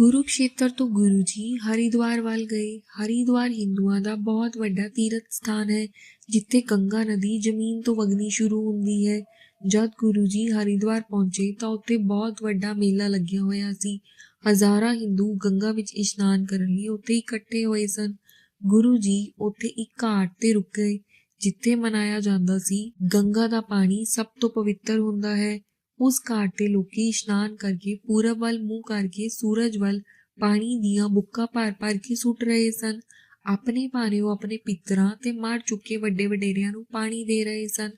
ਕੁਰੂਕਸ਼ੇਤਰ ਤੋਂ ਗੁਰੂ ਜੀ ਹਰਿਦੁਆਰ ਵੱਲ ਗਏ। ਹਰਿਦੁਆਰ ਹਿੰਦੂਆਂ ਦਾ ਬਹੁਤ ਵੱਡਾ ਤੀਰਥ ਸਥਾਨ ਹੈ, ਜਿੱਥੇ ਗੰਗਾ ਨਦੀ ਜ਼ਮੀਨ ਤੋਂ ਵਗਣੀ ਸ਼ੁਰੂ ਹੁੰਦੀ ਹੈ। ਜਦ ਗੁਰੂ ਜੀ ਹਰਿਦੁਆਰ ਪਹੁੰਚੇ ਤਾਂ ਉੱਥੇ ਬਹੁਤ ਵੱਡਾ ਮੇਲਾ ਲੱਗਿਆ ਹੋਇਆ ਸੀ। ਹਜ਼ਾਰਾਂ ਹਿੰਦੂ ਗੰਗਾ ਵਿੱਚ ਇਸ਼ਨਾਨ ਕਰਨ ਲਈ ਉੱਥੇ ਇਕੱਠੇ ਹੋਏ ਸਨ। ਗੁਰੂ ਜੀ ਉੱਥੇ ਇੱਕ ਘਾਟ ਤੇ ਰੁਕ ਗਏ, ਜਿੱਥੇ ਮਨਾਇਆ ਜਾਂਦਾ ਸੀ, ਗੰਗਾ ਦਾ ਪਾਣੀ ਸਭ ਤੋਂ ਪਵਿੱਤਰ ਹੁੰਦਾ ਹੈ। ਉਸ ਘਾਟ ਤੇ ਲੋਕੀ ਇਸ਼ਨਾਨ ਕਰਕੇ, ਪੂਰਬ ਵੱਲ, ਮੂੰਹ ਕਰਕੇ, ਸੂਰਜ ਵੱਲ ਪਾਣੀ ਦੀਆਂ ਬੁੱਕਾਂ ਭਰ-ਭਰ ਕੇ ਸੁੱਟ ਰਹੇ ਸਨ। ਆਪਣੇ ਭਾਣੇ ਉਹ ਆਪਣੇ ਪਿੱਤਰਾਂ ਤੇ ਮਰ ਚੁੱਕੇ ਵੱਡੇ ਵਡੇਰਿਆਂ ਨੂੰ ਪਾਣੀ ਦੇ ਰਹੇ ਸਨ।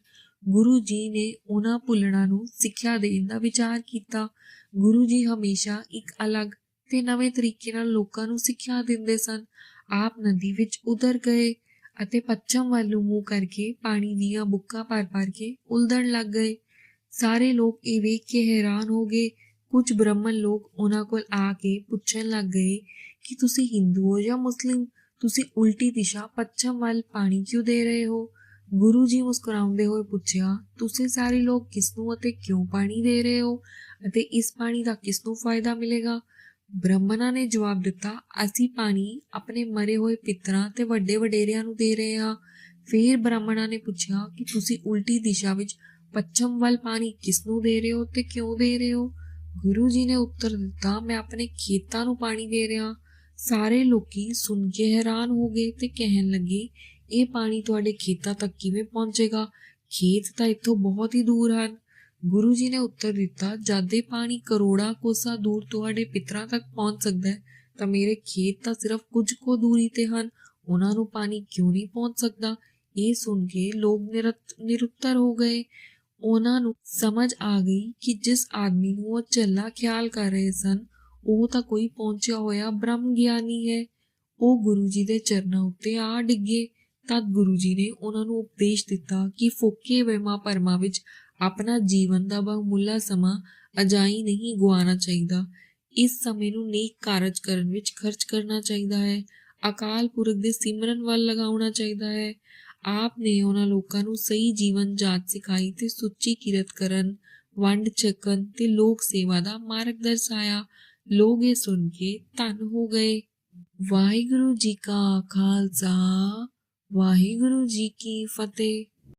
ਗੁਰੂ ਜੀ ਨੇ ਉਹਨਾਂ ਭੁੱਲਣਾ ਨੂੰ ਸਿੱਖਿਆ ਦੇਣ ਦਾ ਵਿਚਾਰ ਕੀਤਾ। ਗੁਰੂ ਜੀ ਹਮੇਸ਼ਾ ਇੱਕ ਅਲੱਗ ਤੇ ਨਵੇਂ ਤਰੀਕੇ ਨਾਲ ਲੋਕਾਂ ਨੂੰ ਸਿੱਖਿਆ ਦਿੰਦੇ ਸਨ। ਆਪ ਨਦੀ ਵਿੱਚ ਉਤਰ ਗਏ ਅਤੇ ਪੱਛਮ ਵੱਲ ਨੂੰ ਮੂੰਹ ਕਰਕੇ ਪਾਣੀ ਦੀਆਂ ਬੁੱਕਾਂ ਭਰ-ਭਰ ਕੇ ਉਲਦਣ ਲੱਗ ਗਏ। ਸਾਰੇ ਲੋਕ ਇਹ ਵੇਖ ਕੇ ਹੈਰਾਨ ਹੋ ਗਏ। ਕੁਝ ਬ੍ਰਾਹਮਣ ਲੋਕ ਉਹਨਾਂ ਕੋਲ ਆ ਕੇ ਪੁੱਛਣ ਲੱਗ ਗਏ ਕਿ ਤੁਸੀਂ ਹਿੰਦੂ ਹੋ ਜਾਂ ਮੁਸਲਿਮ? ਤੁਸੀਂ ਉਲਟੀ ਦਿਸ਼ਾ ਪੱਛਮ ਵੱਲ ਪਾਣੀ ਕਿਉਂ ਦੇ ਰਹੇ ਹੋ? ਗੁਰੂ ਜੀ ਮੁਸਕਰਾਉਂਦੇ ਹੋਏ ਪੁੱਛਿਆ, ਤੁਸੀਂ ਸਾਰੇ ਲੋਕ ਕਿਸ ਨੂੰ ਅਤੇ ਕਿਉਂ ਪਾਣੀ ਦੇ ਰਹੇ ਹੋ? ਅਤੇ ਇਸ ਪਾਣੀ ਦਾ ਕਿਸ ਨੂੰ ਫਾਇਦਾ ਮਿਲੇਗਾ? ਬ੍ਰਾਹਮਣਾਂ ਨੇ ਜਵਾਬ ਦਿੱਤਾ, ਅਸੀਂ ਪਾਣੀ ਆਪਣੇ ਮਰੇ ਹੋਏ ਪਿਤਰਾਂ ਤੇ ਵੱਡੇ ਵਡੇਰਿਆਂ ਨੂੰ ਦੇ ਰਹੇ ਹਾਂ। ਫਿਰ ਬ੍ਰਾਹਮਣਾਂ ਨੇ ਪੁੱਛਿਆ ਕਿ ਤੁਸੀਂ ਉਲਟੀ ਦਿਸ਼ਾ ਵਿੱਚ ਪੱਛਮ ਵੱਲ ਪਾਣੀ ਕਿਸ ਨੂੰ ਦੇ ਰਹੇ ਹੋ ਤੇ ਕਿਉਂ ਦੇ ਰਹੇ ਹੋ ਗੁਰੂ ਜੀ ਨੇ ਉੱਤਰ ਦਿੱਤਾ ਮੈਂ ਆਪਣੇ ਖੇਤਾਂ ਨੂੰ ਪਾਣੀ ਦੇ ਰਿਹਾ ਸਾਰੇ ਲੋਕੀ ਸੁਣ ਕੇ ਹੈਰਾਨ ਹੋ ਗਏ ਤੇ ਕਹਿਣ ਲੱਗੇ ਇਹ ਪਾਣੀ ਤੁਹਾਡੇ ਖੇਤਾਂ ਤੱਕ ਕਿਵੇਂ ਪਹੁੰਚੇਗਾ ਖੇਤ ਤਾਂ ਇੱਥੋਂ ਬਹੁਤ ਹੀ ਦੂਰ ਹਨ ਗੁਰੂ ਜੀ ਨੇ ਉੱਤਰ ਦਿੱਤਾ ਜਦ ਇਹ ਪਾਣੀ ਕਰੋੜਾਂ ਕੋਸਾ ਦੂਰ ਤੁਹਾਡੇ ਪਿਤਰਾਂ ਤੱਕ ਪਹੁੰਚ ਸਕਦਾ ਹੈ ਤਾਂ ਮੇਰੇ ਖੇਤ ਤਾਂ ਸਿਰਫ ਕੁਝ ਕੋ ਦੂਰੀ ਤੇ ਹਨ ਉਹਨਾਂ ਨੂੰ ਪਾਣੀ ਕਿਉਂ ਨਹੀਂ ਪਹੁੰਚ ਸਕਦਾ ਇਹ ਸੁਣ ਕੇ ਲੋਕ ਨਿਰਤ ਨਿਰੁੱਤਰ ਹੋ ਗਏ ਉਹਨਾਂ ਨੂੰ ਸਮਝ ਆ ਗਈ ਕਿ ਜਿਸ ਆਦਮੀ ਨੂੰ ਉਹ ਚੱਲਾ ਖਿਆਲ ਕਰ ਰਹੇ ਸਨ, ਉਹ ਤਾਂ ਕੋਈ ਪਹੁੰਚਿਆ ਹੋਇਆ ਬ੍ਰਹਮ ਗਿਆਨੀ ਹੈ। ਉਹ ਗੁਰੂ ਜੀ ਦੇ ਚਰਨਾਂ ਉੱਤੇ ਆ ਡਿੱਗੇ। ਤਦ ਗੁਰੂ ਜੀ ਨੇ ਉਹਨਾਂ ਨੂੰ ਉਪਦੇਸ਼ ਦਿੱਤਾ ਕਿ ਫੋਕੇ ਵਹਿਮਾ ਪਰਮਾ ਵਿੱਚ ਆਪਣਾ ਜੀਵਨ ਦਾ ਬਹੁਮੁੱਲਾ ਸਮਾਂ ਅਜਾਈ ਨਹੀਂ ਗਵਾਉਣਾ ਚਾਹੀਦਾ। ਇਸ ਸਮੇਂ ਨੂੰ ਨੇਕ ਕਾਰਜ ਕਰਨ ਵਿੱਚ ਖਰਚ ਕਰਨਾ ਚਾਹੀਦਾ ਹੈ। ਅਕਾਲ ਪੁਰਖ ਦੇ ਸਿਮਰਨ ਵੱਲ ਲਗਾਉਣਾ ਚਾਹੀਦਾ ਹੈ। ਆਪ ਨੇ ਉਹਨਾਂ ਲੋਕਾਂ ਨੂੰ ਸਹੀ ਜੀਵਨ ਜਾਚ ਸਿਖਾਈ ਤੇ ਸੁੱਚੀ ਕਿਰਤ ਕਰਨ, ਵੰਡ ਛਕਣ ਤੇ ਲੋਕ ਸੇਵਾ ਦਾ ਮਾਰਗ ਦਰਸਾਇਆ। ਲੋਕ ਇਹ ਸੁਣ ਕੇ ਧੰਨ ਹੋ ਗਏ। ਵਾਹਿਗੁਰੂ ਜੀ ਕਾ ਖਾਲਸਾ, ਵਾਹਿਗੁਰੂ ਜੀ ਕੀ ਫਤਿਹ।